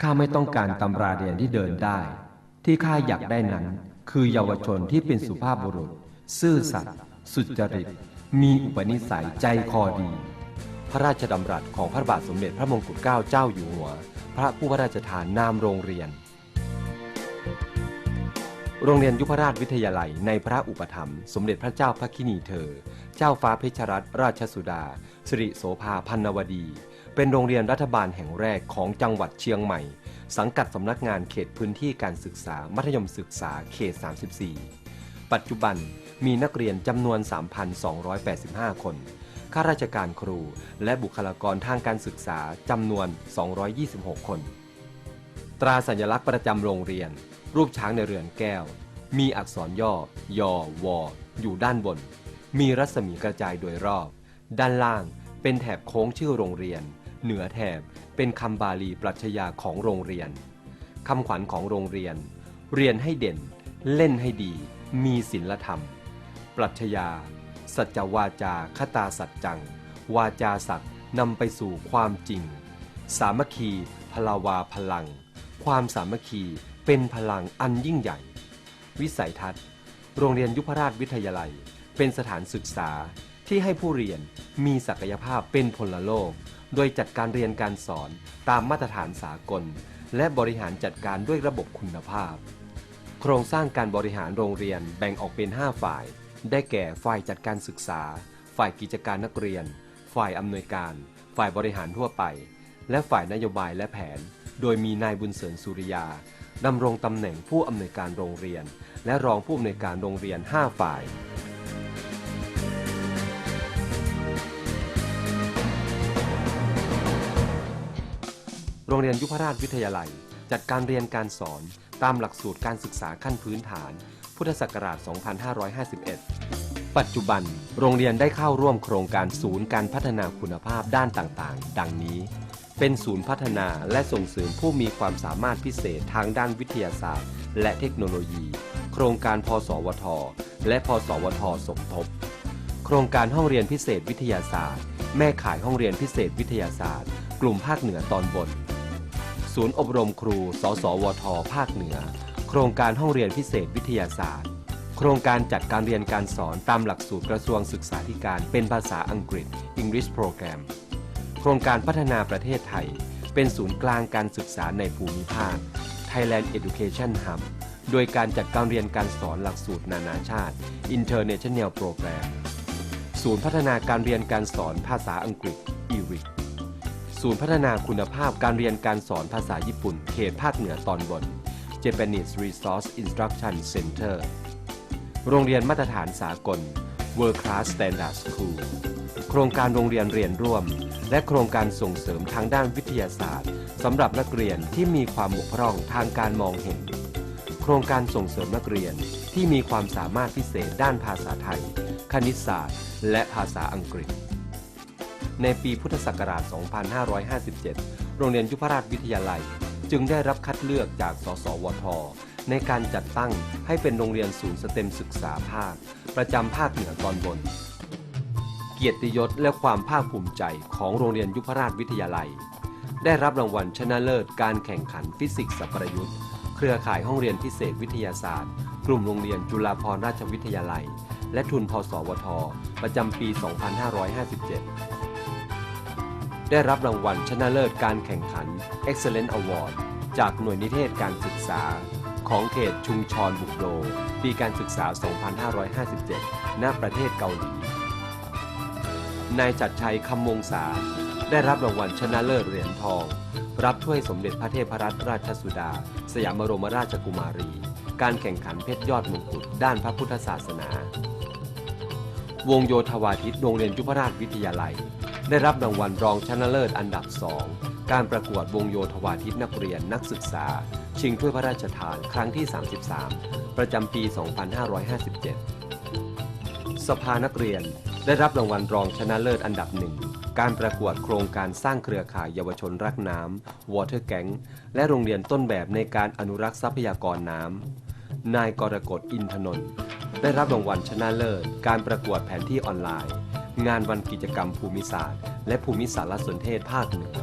ข้าไม่ต้องการตำราเรียนที่เดินได้ ที่ข้าอยากได้นั้น คือเยาวชนที่เป็นสุภาพบุรุษ ซื่อสัตย์สุจริต มีอุปนิสัยใจคอดี พระราชดำรัสของพระบาทสมเด็จพระมงกุฎเกล้าเจ้าอยู่หัว พระผู้พระราชทานนามโรงเรียน โรงเรียนยุพราชวิทยาลัยในพระอุปถัมภ์สมเด็จพระเจ้าพระคินีเธอ เจ้าฟ้าเพชรรัตนราชสุดาสิริโสภาพันนวดี เป็นโรงเรียนรัฐบาลแห่งแรกของจังหวัดเชียงใหม่ สังกัดสำนักงานเขตพื้นที่การศึกษา มัธยมศึกษาเขต 34 ปัจจุบันมีนักเรียนจำนวน 3,285 คน ข้าราชการครู และบุคลากรทางการศึกษาจำนวน 226 คน ตราสัญลักษณ์ประจำโรงเรียน รูปช้างในเรือนแก้ว มีอักษรย่อ ยอวออยู่ด้านบน มีรัศมีกระจายโดยรอบ ด้านล่างเป็นแถบโค้งชื่อโรงเรียน เหนือแถบ เป็นคำบาลีปรัชญาของโรงเรียนคำขวัญของโรงเรียน เรียนให้เด่น เล่นให้ดี มีศีลธรรม ปรัชญา สัจวาจาคตาสัจจัง วาจาสัตย์นำไปสู่ความจริง สามัคคีพลาวาพลัง ความสามัคคีเป็นพลังอันยิ่งใหญ่ วิสัยทัศน์ โรงเรียนยุพราชวิทยาลัย เป็นสถานศึกษา ที่ให้ผู้เรียนมีศักยภาพเป็นพลโลก โดยจัดการเรียนการสอนตามมาตรฐานสากล และบริหารจัดการด้วยระบบคุณภาพ โครงสร้างการบริหารโรงเรียนแบ่งออกเป็น 5 ฝ่าย ได้แก่ฝ่ายจัดการศึกษา ฝ่ายกิจการนักเรียน ฝ่ายอำนวยการ ฝ่ายบริหารทั่วไป และฝ่ายนโยบายและแผน โดยมีนายบุญเสริญสุริยาดำรงตำแหน่งผู้อำนวยการโรงเรียน และรองผู้อำนวยการโรงเรียน 5 ฝ่าย โรงเรียนยุพราชวิทยาลัย จัดการเรียนการสอนตามหลักสูตรการศึกษาขั้นพื้นฐาน พุทธศักราช 2551 ปัจจุบัน โรงเรียนได้เข้าร่วมโครงการศูนย์การพัฒนาคุณภาพด้านต่างๆ ดังนี้ เป็นศูนย์พัฒนาและส่งเสริมผู้มีความสามารถพิเศษทางด้านวิทยาศาสตร์ และเทคโนโลยี โครงการพสวท และพสวทสมทบ โครงการห้องเรียนพิเศษวิทยาศาสตร์ แม่ข่ายห้องเรียนพิเศษวิทยาศาสตร์ กลุ่มภาคเหนือตอนบน ศูนย์อบรมครู สสวท ภาคเหนือ โครงการห้องเรียนพิเศษวิทยาศาสตร์ โครงการจัดการเรียนการสอนตามหลักสูตรกระทรวงศึกษาธิการเป็นภาษาอังกฤษ English Program โครงการพัฒนาประเทศไทย เป็นศูนย์กลางการศึกษาในภูมิภาค Thailand Education Hub โดยการจัดการเรียนการสอนหลักสูตรนานาชาติ International Program ศูนย์พัฒนาการเรียนการสอนภาษาอังกฤษ ERIC ศูนย์พัฒนาคุณภาพการเรียนการสอนภาษาญี่ปุ่น เขตภาคเหนือตอนบน Japanese Resource Instruction Center โรงเรียนมาตรฐานสากล World Class Standard School โครงการโรงเรียนเรียนร่วม และโครงการส่งเสริมทางด้านวิทยาศาสตร์สำหรับนักเรียนที่มีความบกพร่องทางการมองเห็น โครงการส่งเสริมนักเรียนที่มีความสามารถพิเศษด้านภาษาไทย คณิตศาสตร์ และภาษาอังกฤษ ในปีพุทธศักราช 2557 โรงเรียนยุพราชวิทยาลัย จึงได้รับคัดเลือกจาก สสวท ในการจัดตั้งให้เป็นโรงเรียนศูนย์สเต็มศึกษาภาค ประจำภาคเหนือตอนบน เกียรติยศและความภาคภูมิใจของโรงเรียนยุพราชวิทยาลัย ได้รับรางวัลชนะเลิศการแข่งขันฟิสิกส์สัปประยุทธ์ เครือข่ายห้องเรียนพิเศษวิทยาศาสตร์ กลุ่มโรงเรียนจุฬาภรณราชวิทยาลัย และทุนพสวท ประจำปี 2557 ได้รับรางวัลชนะเลิศการแข่งขัน Excellent Award จากหน่วยนิเทศการศึกษา ของเขตชุงชอนบุกโดปีการศึกษา 2557 ณ ประเทศเกาหลี นายจัดชัยคำมงษา ได้รับรางวัลชนะเลิศเหรียญทอง รับถ้วยสมเด็จพระเทพรัตนราชสุดา สยามบรมราชกุมารี การแข่งขันเพชรยอดมงกุฎด้านพระพุทธศาสนา วงโยธวาทิตโรงเรียนยุพราชวิทยาลัย ได้รับรางวัลรองชนะเลิศอันดับสองการประกวดวงโยธวาทิตนักเรียนนักศึกษา ชิงถ้วยพระราชทานครั้งที่ 33 ประจำปี 2557 สภานักเรียนได้รับรางวัลรองชนะเลิศอันดับหนึ่งการประกวดโครงการสร้างเครือข่ายเยาวชนรักน้ำ Water Gang และโรงเรียนต้นแบบในการอนุรักษ์ทรัพยากรน้ำ นายกรกฎอินทนนท์ได้รับรางวัลชนะเลิศ การประกวดแผนที่ออนไลน์ งานวันกิจกรรมภูมิศาสตร์ และภูมิสารสนเทศภาคเหนือ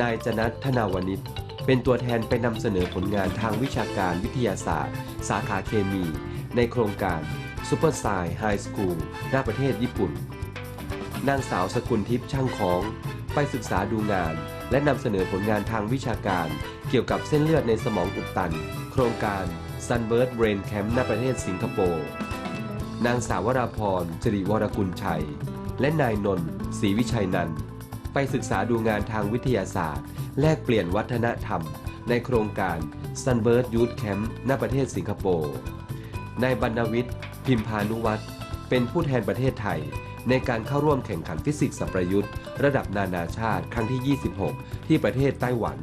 นายจนัทธนาวนิชเป็นตัวแทนไปนำเสนอผลงานทางวิชาการวิทยาศาสตร์ สาขาเคมี ในโครงการ Super s c i High School ณประเทศญี่ปุ่น นางสาวสกุลทิพย์ช่างของ ไปศึกษาดูงาน และนำเสนอผลงานทางวิชาการ เกี่ยวกับเส้นเลือดในสมองอุดตัน โครงการ Sunbird Brain Camp ณประเทศสิงคโปร์ นางสาวราพรสิริวรกุลชัย และนายนนท์ศรีวิชัยนันไปศึกษาดูงานทางวิทยาศาสตร์ แลกเปลี่ยนวัฒนธรรม ในโครงการ Sunbird Youth Camp ณประเทศสิงคโปร์นายบรรณวิทย์ พิมพานุวัฒน์เป็นผู้แทนประเทศไทย ในการเข้าร่วมแข่งขันฟิสิกส์สัมประยุทธ์ ระดับนานาชาติครั้งที่ 26 ที่ประเทศไต้หวัน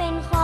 เป็นคน